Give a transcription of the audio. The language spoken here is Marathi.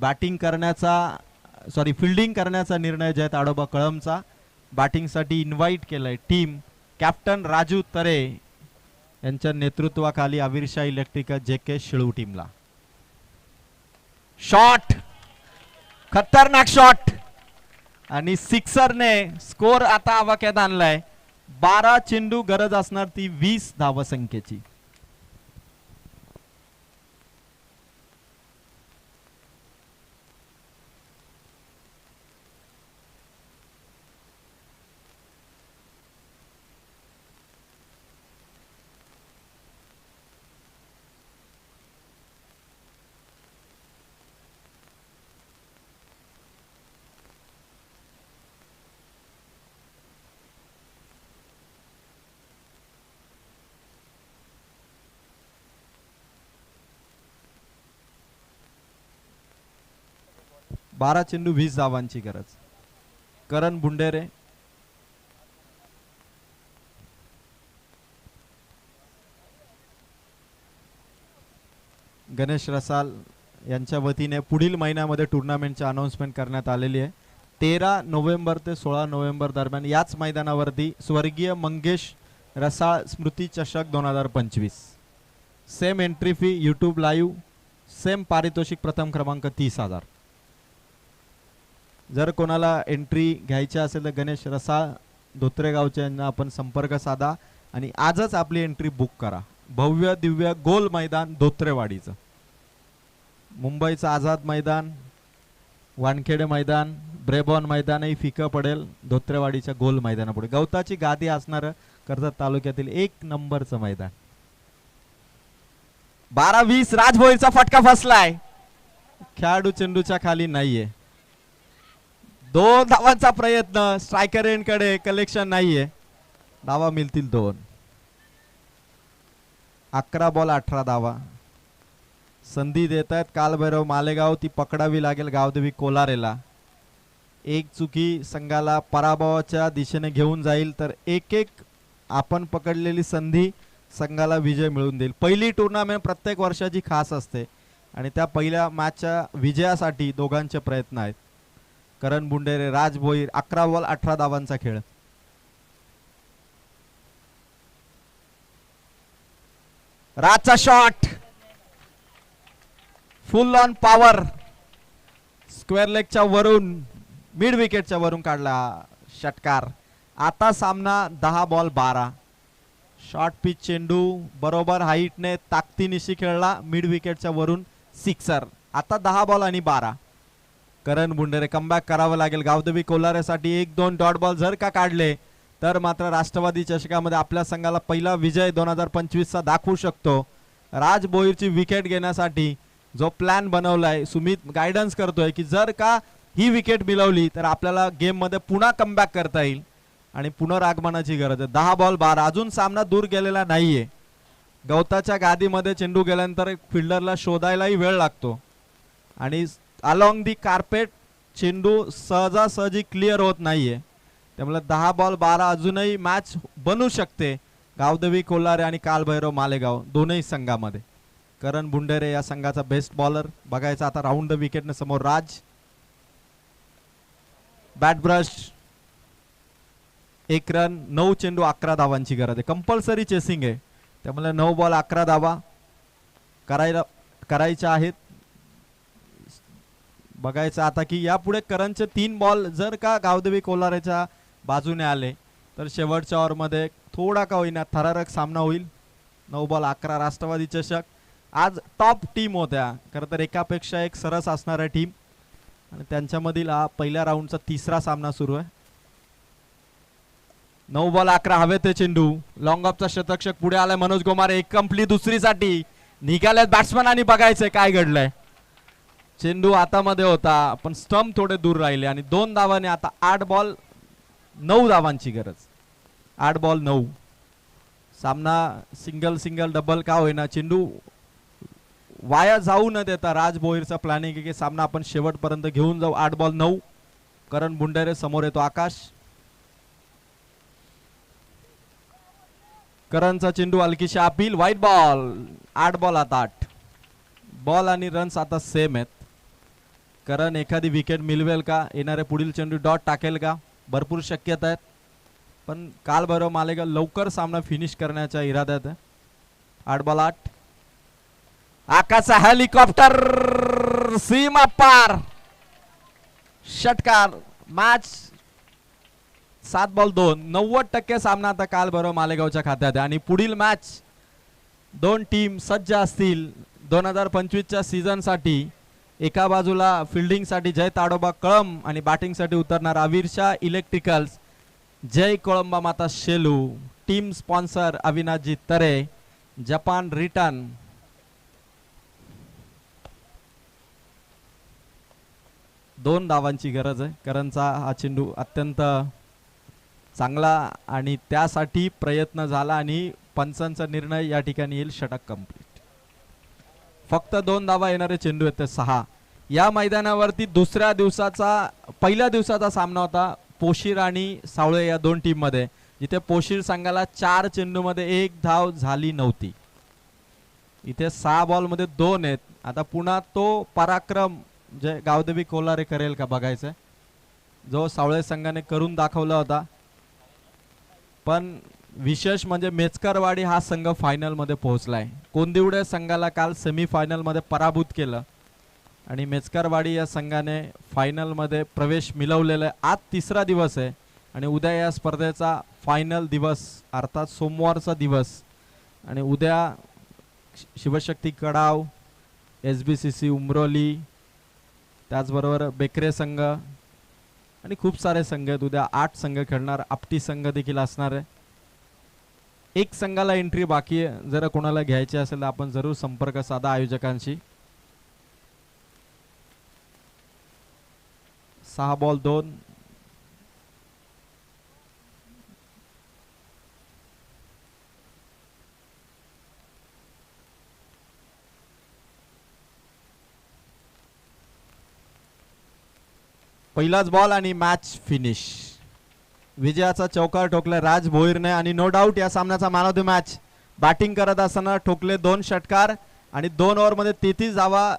बॅटिंग करण्याचा सॉरी फिल्डिंग करण्याचा निर्णय जयत आडोबा कळमचा बॅटिंगसाठी इन्व्हाइट केलंय टीम कॅप्टन राजू तरे यांच्या नेतृत्वाखाली आविरशा इलेक्ट्रिकल जे के शिळू टीमला शॉट खतरनाक शॉट आणि सिक्सरने स्कोर आता आवाक्यात आणलाय. बारा चेंडू गरज असणार ती वीस धावसंख्येची. बारा चेंडू वीस धावांची गरज. करण बुंडेरे गणेश रसाल यांच्या वतीने पुढील महिन्यामध्ये टुर्नामेंटची अनाऊन्समेंट करण्यात आलेली आहे. तेरा नोव्हेंबर ते सोळा नोव्हेंबर दरम्यान याच मैदानावरती स्वर्गीय मंगेश रसाळ स्मृती चषक दोन हजार पंचवीस. Same entry fee YouTube live same पारितोषिक प्रथम क्रमांक तीस हजार. जर कोणाला एंट्री घ्यायची असेल तर गणेश रसाळ धोत्रेगावच्या यांना आपण संपर्क साधा आणि आजच आपली एंट्री बुक करा. भव्य दिव्य गोल मैदान धोत्रेवाडीचं. मुंबईचं आझाद मैदान वानखेडे मैदान ब्रेबॉन मैदानही फिकं पडेल धोत्रेवाडीच्या गोल मैदानापुढे. गवताची गादी असणारं कर्जत तालुक्यातील एक नंबरचं मैदान. बारा वीस राजभोईचा फटका फसलाय. खेळाडू चेंडूच्या खाली नाहीये. दोन धावांचा प्रयत्न. स्ट्रायकरकडे कलेक्शन नाहीये. धावा मिळतील दोन. अकरा बॉल अठरा धावा. संधी देत आहेत कालभैरव मालेगाव ती पकडावी लागेल गावदेवी कोलारेला. एक चुकी संघाला पराभवाच्या दिशेने घेऊन जाईल तर एक एक आपण पकडलेली संधी संघाला विजय मिळवून देईल. पहिली टुर्नामेंट प्रत्येक वर्षाची खास असते. आणि त्या पहिल्या मॅचच्या विजयासाठी दोघांचे प्रयत्न आहेत. करण बुंडेरे राज भोईर अकरा बॉल अठरा धावांचा खेळ. राजचा shot full on power square लेगच्या वरून मिड विकेटच्या वरून काढला षटकार. आता सामना दहा बॉल बारा. शॉर्ट पिच चेंडू बरोबर हाईटने ताकदीनिशी खेळला मिड विकेटच्या वरून सिक्सर आता दहा बॉल आणि बारा. करण बुंडेरे कमबॅक करावं लागेल. गावदेवी कोलारेसाठी एक दोन डॉट बॉल जर का काढले तर मात्र राष्ट्रवादी चषकामध्ये आपल्या संघाला पहिला विजय दोन हजार पंचवीसचा दाखवू शकतो. राज बोईरची विकेट घेण्यासाठी जो प्लॅन बनवलाय सुमित गायडन्स करतोय की जर का ही विकेट मिळवली तर आपल्याला गेममध्ये पुन्हा कमबॅक करता येईल. आणि पुनरागमनाची गरज आहे. दहा बॉल बारा. अजून सामना दूर गेलेला नाहीये. गवताच्या गादीमध्ये चेंडू गेल्यानंतर फिल्डरला शोधायलाही वेळ लागतो. आणि अलॉंग दी कार्पेट चेंडू सहजासहजी क्लिअर होत नाहीये. त्यामुळे दहा बॉल बारा अजूनही मॅच बनू शकते. गावदेवी कोल्हारे आणि कालभैरव मालेगाव दोनही संघामध्ये. करण बुंडेरे या संघाचा बेस्ट बॉलर बघायचा आता राऊंड द विकेटने समोर राज. बॅट ब्रश एक रन नऊ चेंडू अकरा धावांची गरज आहे. कंपल्सरी चेसिंग आहे. त्यामुळे नऊ बॉल अकरा धावा. करायला करायच्या आहेत. बघायचं आता की यापुढे करणचे तीन बॉल जर का गावदेवी कोलारेच्या बाजूने आले तर शेवटच्या ओव्हरमध्ये थोडा का होईना थरारक सामना होईल. नऊ बॉल अकरा राष्ट्रवादी चषक. आज टॉप टीम होत्या. खरं तर एकापेक्षा एक सरस असणाऱ्या टीम आणि त्यांच्यामधील हा पहिल्या राऊंडचा तिसरा सामना सुरू आहे. नऊ बॉल अकरा हवे ते चेंडू. लॉंग ऑफचा शतक्षक पुढे आलाय मनोज गोमारे. एक कंपली दुसरीसाठी. निघाल्यात बॅट्समन आणि बघायचंय काय घडलंय. चेंडू आतामध्ये होता पण स्टंप थोडे दूर राहिले आणि दोन धावाने आता आठ बॉल नऊ धावांची गरज. आठ बॉल नऊ. सामना सिंगल सिंगल डबल का होईना. चेंडू वाया जाऊ न देता राज भोईरचा प्लॅनिंग की सामना आपण शेवटपर्यंत घेऊन जाऊ. आठ बॉल नऊ. करण बुंडेरे समोर येतो आकाश. करणचा चेंडू हलकीशी अपील व्हाईट बॉल आठ बॉल आता आठ. बॉल आणि रन्स आता सेम आहेत. कारण एखादी विकेट मिळवेल का? येणारे पुढील चेंडू डॉट टाकेल का? भरपूर शक्यता आहेत. पण काल भैरव मालेगाव लवकर सामना फिनिश करण्याच्या इराद्यात आहे. आठ बॉल आठ. आकाशा हेलिकॉप्टर सीमा पार. षटकार मॅच सात बॉल दोन. नव्वद टक्के सामना आता काल भैरव मालेगावच्या खात्यात आहे. आणि पुढील मॅच दोन टीम सज्ज असतील दोन हजार पंचवीसच्या सीझनसाठी एका बाजूला फिल्डिंगसाठी जय ताडोबा कळम आणि बॅटिंगसाठी उतरणार अवीरशा electricals Jay Kolamba Mata Shelu. Team sponsor Avinashji तरे. जपान रिटर्न दोन धावांची गरज आहे. करणचा हा चेंडू अत्यंत चांगला आणि त्यासाठी प्रयत्न झाला आणि पंचांचा निर्णय या ठिकाणी येईल. षटक कंप्लीट फक्त दोन धावा येणारे चेंडू आहेत ते सहा. या मैदानावरती दुसऱ्या दिवसाचा पहिल्या दिवसाचा सामना होता पोशीर आणि सावळे या दोन टीममध्ये जिथे पोशीर संघाला चार चेंडूमध्ये एक धाव झाली नव्हती. इथे सहा बॉलमध्ये दोन आहेत. आता पुन्हा तो पराक्रम जे गावदेवी कोलारे करेल का बघायचं जो सावळे संघाने करून दाखवला होता. पण विशेष म्हणजे मेचकरवाडी हा संघ फायनलमध्ये पोहोचलाय. कोंदिवडे संघाला काल सेमी पराभूत केलं. आणि मेचकरवाडी या संघाने फायनलमध्ये प्रवेश मिळवलेला आहे. आज तिसरा दिवस आहे. आणि उद्या या स्पर्धेचा फायनल दिवस अर्थात सोमवारचा दिवस. आणि उद्या Shivshakti Kadav S B C C Umroli त्याचबरोबर बेकरे संघ. आणि खूप सारे संघ आहेत. उद्या आठ संघ खेळणार. आपटी संघ देखील असणार आहे. एक संघाला एंट्री बाकी आहे. जर कोणाला घ्यायची असेल तर आपण जरूर संपर्क साधा आयोजकांशी. सहा बॉल दोन. पहिलाच बॉल आणि मॅच फिनिश विजयाचा चौकार ठोकला राज भोईरने आणि नो डाऊट या सामन्याचा man of the match batting करत असताना ठोकले दोन षटकार आणि दोन ओव्हरमध्ये तेहतीस धावा